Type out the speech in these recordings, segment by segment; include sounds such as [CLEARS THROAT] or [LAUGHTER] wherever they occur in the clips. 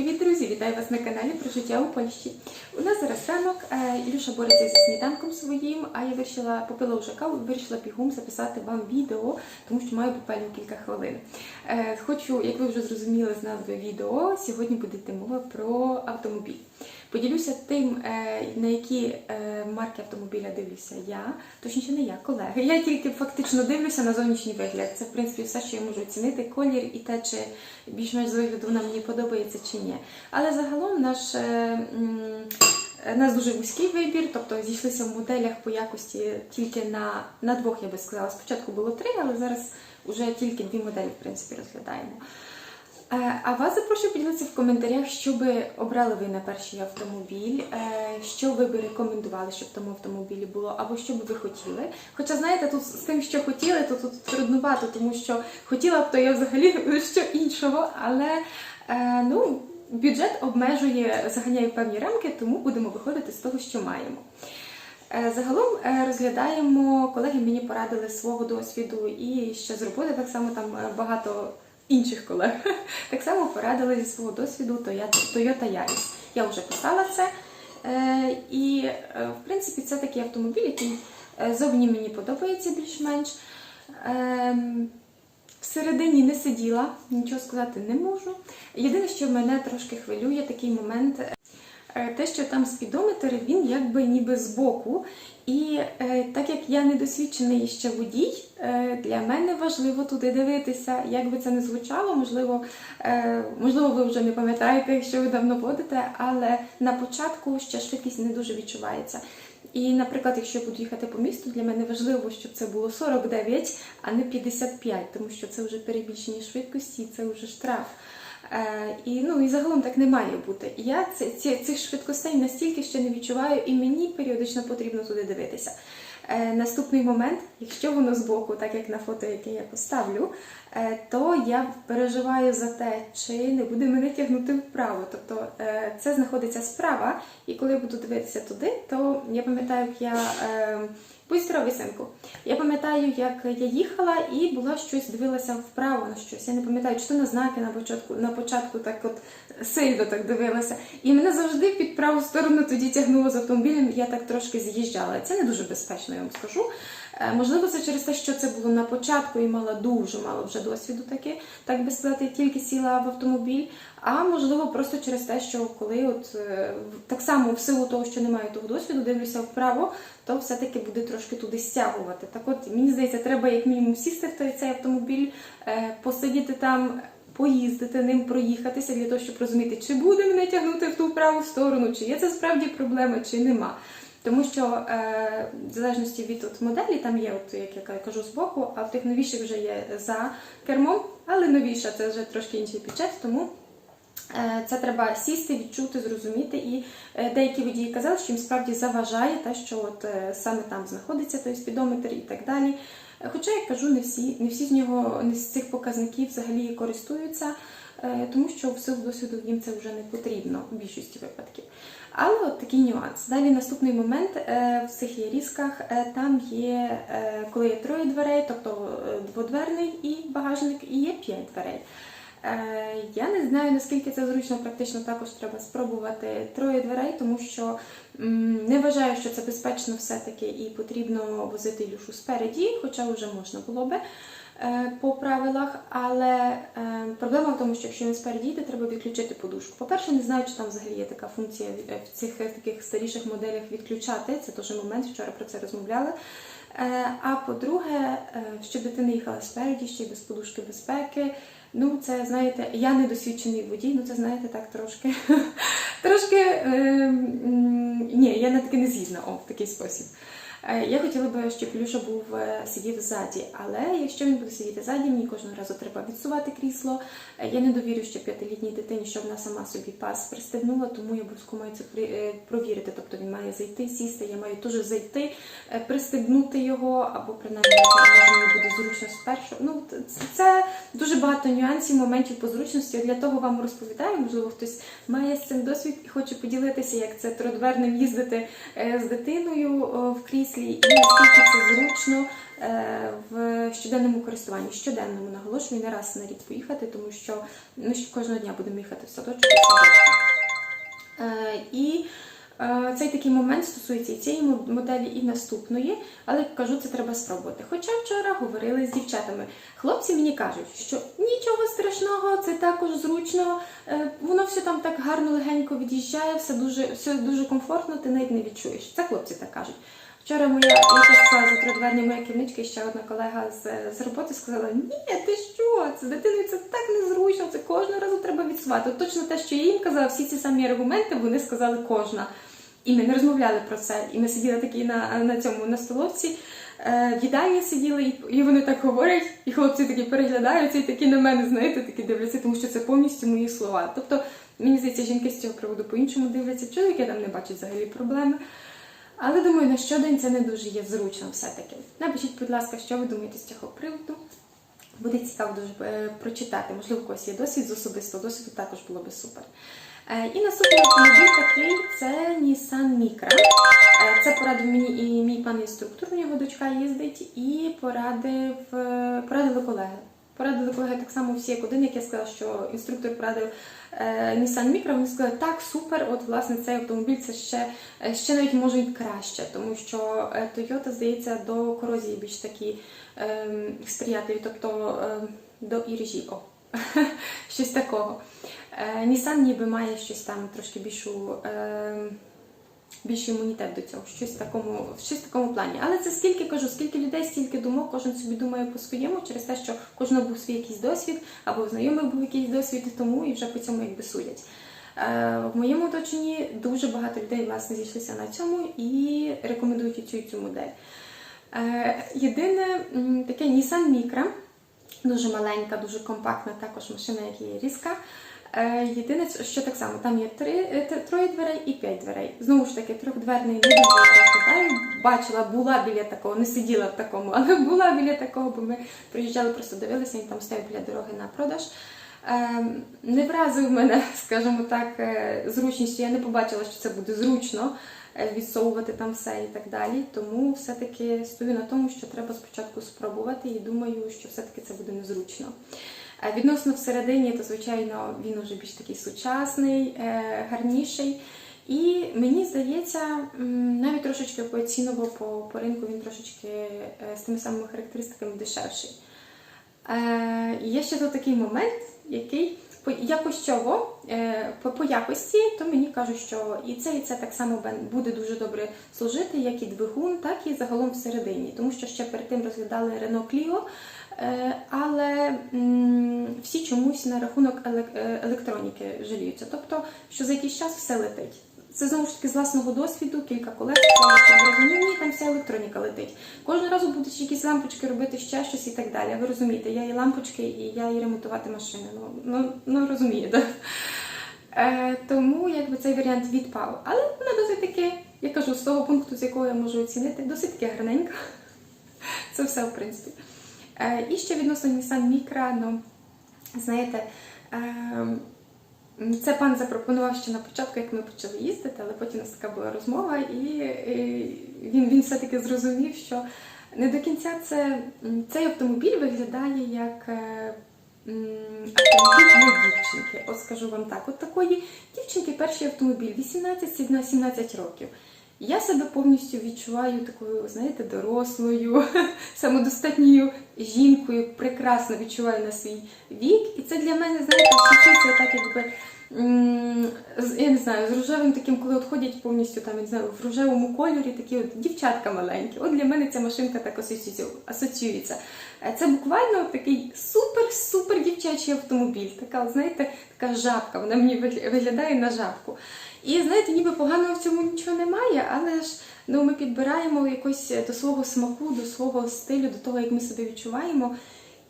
Привіт, друзі! Вітаю вас на каналі про життя у Польщі. У нас зараз ранок. е, Ілюша бореться зі сніданком своїм, а я вирішила, попила вже каву, вирішила бігом записати вам відео, тому що маю буквально кілька хвилин. Е, Хочу, як ви вже зрозуміли з назви відео, сьогодні буде мова про автомобіль. Поділюся тим, е, на які е, марки автомобіля дивлюся я, точніше не я, колеги. Я тільки фактично дивлюся на зовнішній вигляд. Це, в принципі, все, що я можу оцінити, колір і те, чи більш-менш з вигляду вона мені подобається чи ні. Але загалом наш. е, У нас дуже вузький вибір, тобто зійшлися в моделях по якості тільки на, на двох, я би сказала. Спочатку було три, але зараз вже тільки дві моделі, в принципі, розглядаємо. Е, А вас запрошую поділитися в коментарях, що би обрали ви на перший автомобіль, е, що ви би рекомендували, щоб в тому автомобілі було, або що би ви хотіли. Хоча, знаєте, тут з тим, що хотіли, то тут труднувато, тому що хотіла б то я взагалі [LAUGHS] що іншого, але е, ну, бюджет обмежує, заганяє певні рамки, тому будемо виходити з того, що маємо. Загалом розглядаємо, колеги мені порадили свого досвіду і ще з роботи так само там багато інших колег. [LAUGHS] Так само порадили зі свого досвіду Toyota Yaris. Я вже писала це. Е, І, е, в принципі, це такий автомобіль, який е, зовні мені подобається більш-менш. Ем, Всередині не сиділа, нічого сказати не можу. Єдине, що мене трошки хвилює такий момент, те, що там спідометр, він якби ніби збоку. І е, так як я недосвідчений ще водій, е, для мене важливо туди дивитися. Як би це не звучало, можливо, е, можливо, ви вже не пам'ятаєте, якщо ви давно водите, але на початку ще швидкість не дуже відчувається. І, наприклад, якщо я буду їхати по місту, для мене важливо, щоб це було 49, а не 55, тому що це вже перебільшення швидкості, це вже штраф. Е, і ну і загалом так не має бути. Я ці, ці, цих швидкостей настільки ще не відчуваю, і мені періодично потрібно туди дивитися. Е, наступний момент, якщо воно збоку, так як на фото, яке я поставлю, е, то я переживаю за те, чи не буде мене тягнути вправо. Тобто це знаходиться справа, і коли я буду дивитися туди, то я пам'ятаю, як я. Будь здоровий, синку. Я пам'ятаю, як я їхала і була щось, дивилася вправо на щось. Я не пам'ятаю, чи то на знаки на початку, на початку так от сильно так дивилася. І мене завжди під праву сторону тоді тягнуло з автомобілем, я так трошки з'їжджала. Це не дуже безпечно, я вам скажу. Е, Можливо, це через те, що це було на початку і мала дуже мало вже досвіду таки, так би сказати, тільки сіла в автомобіль. А можливо, просто через те, що коли от е, так само в силу того, що не маю того досвіду, дивлюся вправо, то все-таки буде трошки туди стягувати. Так от мені здається, треба як мінімум сісти в той цей автомобіль, е, посидіти там. Поїздити ним, проїхатися для того, щоб розуміти, чи буде мене тягнути в ту праву сторону, чи є це справді проблема, чи нема. Тому що е, в залежності від от, моделі, там є, от, як я кажу, збоку, а в тих новіших вже є за кермом, але новіша це вже трошки інший бюджет, тому Це треба сісти, відчути, зрозуміти. І е, деякі водії казали, що їм справді заважає те, що от е, саме там знаходиться той спідометр і так далі. Е, Хоча, як кажу, не всі, не всі з нього, не з цих показників взагалі користуються, е, тому що в силу досвіду їм це вже не потрібно в більшості випадків. Але от такий нюанс. Далі наступний момент е, в цих є різках. е, Там є, е, коли є троє дверей, тобто е, дводверний і багажник, і є п'ять дверей. Е, Я не знаю, наскільки це зручно, практично також треба спробувати троє дверей, тому що не вважаю, що це безпечно все-таки і потрібно возити Ілюшу спереді, хоча вже можна було би е, по правилах. Але е, проблема в тому, що якщо він спереді йде, треба відключити подушку. По-перше, не знаю, чи там взагалі є така функція в цих таких старіших моделях відключати. Це теж момент, вчора про це розмовляли. Е, А по-друге, е, щоб дитина їхала спереді, ще й без подушки безпеки. Ну, це знаєте, я недосвідчений водій, ну це знаєте так трошки. [LAUGHS] трошки е, ні, я на таке не згідна, о, в такий спосіб. Е, Я хотіла б, щоб Люша був е, сидів ззаді, але якщо він буде сидіти ззаді, мені кожного разу треба відсувати крісло. Е, Я не довірю ще п'ятилітній дитині, що вона сама собі пас пристебнула, тому я обов'язково маю це провірити. Тобто він має зайти, сісти, я маю теж зайти, пристебнути його, або принаймні буде зручно спершу. Ну, це дуже багато нюансів, моментів по зручності. Для того вам розповідаю. Можливо, хтось має з цим досвід і хоче поділитися, як це трудверним їздити з дитиною в кріслі. Мислі і наскільки це зручно е, в щоденному користуванні. Щоденному наголошую не раз на рік поїхати, тому що ми ж кожного дня будемо їхати в садочок. Е, І е, цей такий момент стосується і цієї моделі, і наступної, але кажу, це треба спробувати. Хоча вчора говорили з дівчатами. Хлопці мені кажуть, що нічого страшного, це також зручно, воно все там так гарно легенько від'їжджає, все дуже, все дуже комфортно, ти навіть не відчуєш. Це хлопці так кажуть. Вчора моя, я сказала, за тридверні моя керівничка ще одна колега з, з роботи сказала: Ні, ти що? Це з дитиною це так незручно, це кожного разу треба відсувати. От точно те, що я їм казала, всі ці самі аргументи вони сказали кожна. І ми не розмовляли про це. І ми сиділи такі на, на цьому на столовці. Е, в їдальні сиділи, і, і вони так говорять, і хлопці такі переглядаються і такі на мене, знаєте, такі дивляться, тому що це повністю мої слова. Тобто, мені здається, жінки з цього приводу по-іншому дивляться, чоловіки там не бачать взагалі проблеми. Але думаю, на щодень це не дуже є зручно все-таки. Напишіть, будь ласка, що ви думаєте з цього приводу. Буде цікаво дуже е, прочитати. Можливо, у когось є досвід з особистого досвіду, також було би супер. Е, і наступний автомобіль такий це Nissan Micra. Е, це порадив мені і мій пан інструктор, у нього дочка їздить, і порадив, порадили колеги. Порадили колеги так само всі як один, як я сказала, що інструктор порадив е, Nissan Micra, вони сказали, так, супер, от власне цей автомобіль це ще, е, ще навіть може й краще, тому що е, Toyota, здається, до корозії більш такі ем, сприятливі, тобто ем, до іржі. О, [LAUGHS] щось такого. Е, Nissan ніби має щось там трошки більшу. ем, Більший імунітет до цього, щось в такому, щось в такому плані. Але це скільки кажу, скільки людей, стільки думок, кожен собі думає по-своєму, через те, що кожного був свій якийсь досвід, або в знайомих був якийсь досвід, тому і вже по цьому якби судять. Е, в моєму оточенні дуже багато людей власне зійшлися на цьому і рекомендують цю, цю модель. Е, єдине таке Nissan Micra, дуже маленька, дуже компактна, також машина, як є різка. Е, Єдине, що так само, там є е, троє дверей і п'ять дверей. Знову ж таки, трьохдверний не. Бачила, була біля такого, не сиділа в такому, [LAUGHS] але була біля такого, бо ми приїжджали, просто дивилися, він там стояв біля дороги на продаж. Е, Не вразив мене, [LAUGHS] скажімо так, е, зручністю. Я не побачила, що це буде зручно відсовувати там все і так далі. Тому все-таки стою на тому, що треба спочатку спробувати і думаю, що все-таки це буде незручно. Відносно всередині, то звичайно він уже більш такий сучасний, е, гарніший. І мені здається, навіть трошечки по ціново по, по ринку він трошечки е, з тими самими характеристиками дешевший. Е, Є ще тут такий момент, який е, по, по якості, то мені кажуть, що і це, і це так само буде дуже добре служити, як і двигун, так і загалом всередині. Тому що ще перед тим розглядали Renault Clio, але всі чомусь на рахунок е, електроніки жаліються. Тобто, що за якийсь час все летить. Це знову ж таки з власного досвіду, кілька колег ні, там вся електроніка летить. Кожного разу будуть якісь лампочки робити ще щось і так далі. Ви розумієте, я і лампочки, і я і ремонтувати машини. Ну, ну, ну розумієте. Е, тому якби цей варіант відпав. Але вона досить таки, я кажу, з того пункту, з якого я можу оцінити, досить таки гарненька. Це все, в принципі. Е, і ще відносно Nissan Micra, ну, знаєте, е, це пан запропонував ще на початку, як ми почали їздити, але потім у нас така була розмова, і, він, він все-таки зрозумів, що не до кінця це, цей автомобіль виглядає як е, автомобіль дівчинки. От скажу вам так, от такої дівчинки перший автомобіль 18-17 років. Я себе повністю відчуваю такою, знаєте, дорослою, [LAUGHS] самодостатньою жінкою, прекрасно відчуваю на свій вік. І це для мене, знаєте, асоціюється так, якби. Я не знаю, з рожевим таким, коли от ходять повністю там, я не знаю, в рожевому кольорі, такі от дівчатка маленькі. От для мене ця машинка так асоціюється. Е, Це буквально такий супер-супер дівчачий автомобіль. Така, знаєте, така жабка. Вона мені виглядає на жабку. І знаєте, ніби поганого в цьому нічого немає, але ж ну, ми підбираємо якось до свого смаку, до свого стилю, до того, як ми себе відчуваємо.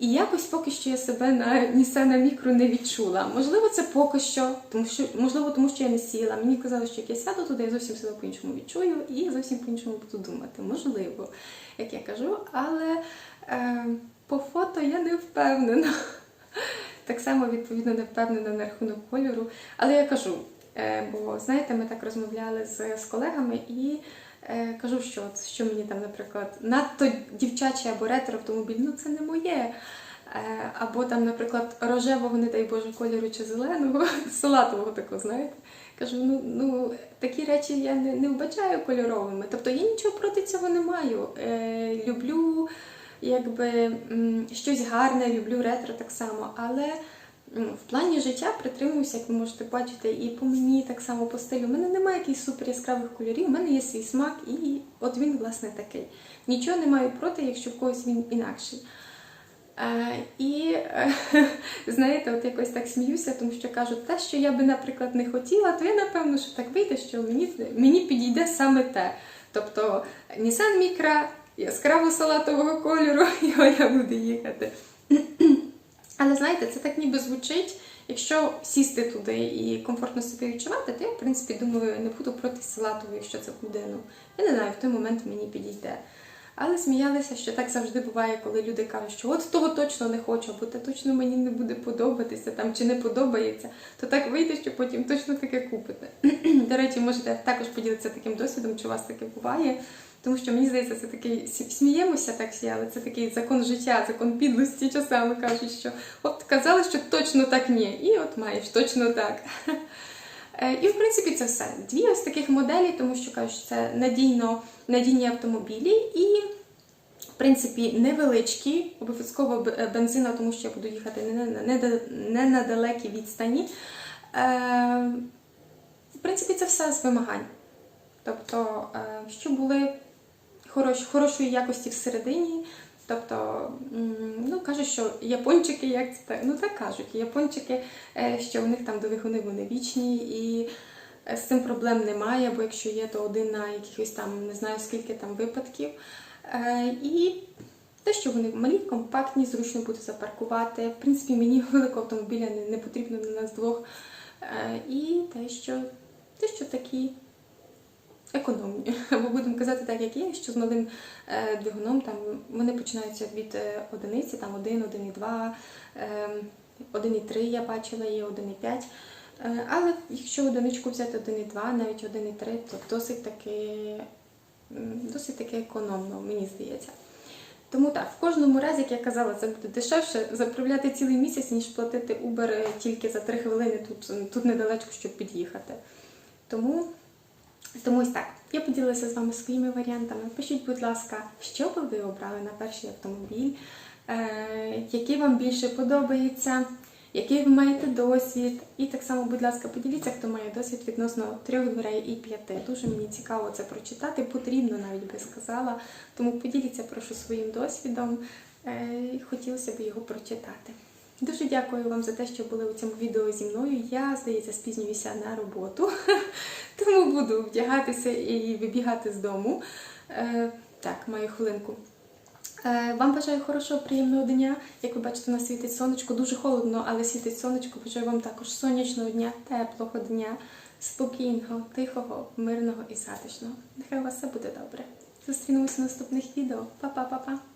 І якось поки що я себе на Nissan Micro не відчула. Можливо, це поки що, тому що можливо, тому що я не сіла. Мені казали, що як я сяду туди, я зовсім себе по-іншому відчую і зовсім по-іншому буду думати. Можливо, як я кажу, але е, по фото я не впевнена. Так само, відповідно, не впевнена на рахунок кольору. Але я кажу, е, бо знаєте, ми так розмовляли з, з колегами, і кажу, що, от, що мені там, наприклад, надто дівчачий або ретро автомобіль, ну це не моє. Е, Або там, наприклад, рожевого, не дай Боже, кольору чи зеленого, [LAUGHS] салатового такого, знаєте. Кажу, ну, ну такі речі я не, не вбачаю кольоровими. Тобто я нічого проти цього не маю. Е, люблю якби щось гарне, люблю ретро так само. Але в плані життя притримуюся, як ви можете бачити, і по мені так само по стилю. У мене немає якихось супер яскравих кольорів, у мене є свій смак, і от він, власне, такий. Нічого не маю проти, якщо в когось він інакший. Е, і е, [LAUGHS] знаєте, от якось так сміюся, тому що кажуть, те, що я би, наприклад, не хотіла, то я напевно, що так вийде, що мені, мені підійде саме те. Тобто Nissan Micra яскраво салатового кольору, його я буду їхати. [CLEARS THROAT] Але знаєте, це так ніби звучить. Якщо сісти туди і комфортно себе відчувати, то я, в принципі, думаю, не буду проти салатової, якщо це буде. Ну, я не знаю, в той момент мені підійде. Але сміялися, що так завжди буває, коли люди кажуть, що от того точно не хочу, або те точно мені не буде подобатися там чи не подобається, то так вийде, що потім точно таке купите. [CLEARS THROAT] До речі, можете також поділитися таким досвідом, чи у вас таке буває. Тому що мені здається, це такий сміємося так всі, але це такий закон життя, закон підлості часами кажуть, що от казали, що точно так ні, і от маєш точно так. Е, І в принципі це все. Дві ось таких моделі, тому що кажуть, що це надійно надійні автомобілі і. В принципі, невеличкі, обов'язково е, бензина, тому що я буду їхати не, на- не, не на далекій відстані. Е, в принципі, це все з вимагань. Тобто, е, що були хорош, хорошої якості всередині. Тобто, ну кажуть, що япончики, як це так? Ну так кажуть, япончики, е, що у них там двигуни вони вічні і е, з цим проблем немає, бо якщо є, то один на якихось там не знаю скільки там випадків. Е, І те, що вони малі, компактні, зручно буде запаркувати. В принципі, мені [LAUGHS] великого автомобіля не, потрібно на нас двох. І те, що, те, що такі економні. [LAUGHS] Або будемо казати так, як є, що з малим е, двигуном там вони починаються від е, одиниці, там 1, 1,2, е, 1,3 я бачила, є 1,5. Е, але якщо одиничку взяти 1,2, навіть 1,3, то досить таки, досить таки економно, мені здається. Тому так, в кожному разі, як я казала, це буде дешевше заправляти цілий місяць, ніж платити Uber тільки за 3 хвилини тут, тут недалечко, щоб під'їхати. Тому тому ось так. Я поділилася з вами своїми варіантами. Пишіть, будь ласка, що би ви обрали на перший автомобіль, е, який вам більше подобається, який ви маєте досвід. І так само, будь ласка, поділіться, хто має досвід відносно трьох дверей і п'яти. Дуже мені цікаво це прочитати, потрібно навіть би сказала. Тому поділіться, прошу, своїм досвідом. Е, Хотілося б його прочитати. Дуже дякую вам за те, що були у цьому відео зі мною. Я, здається, спізнююся на роботу, [LAUGHS] тому буду вдягатися і вибігати з дому. Е, так, маю хвилинку. Е, Вам бажаю хорошого, приємного дня. Як ви бачите, у нас світить сонечко. Дуже холодно, але світить сонечко. Бажаю вам також сонячного дня, теплого дня, спокійного, тихого, мирного і затишного. Нехай у вас все буде добре. Зустрінемося в наступних відео. Па-па-па-па!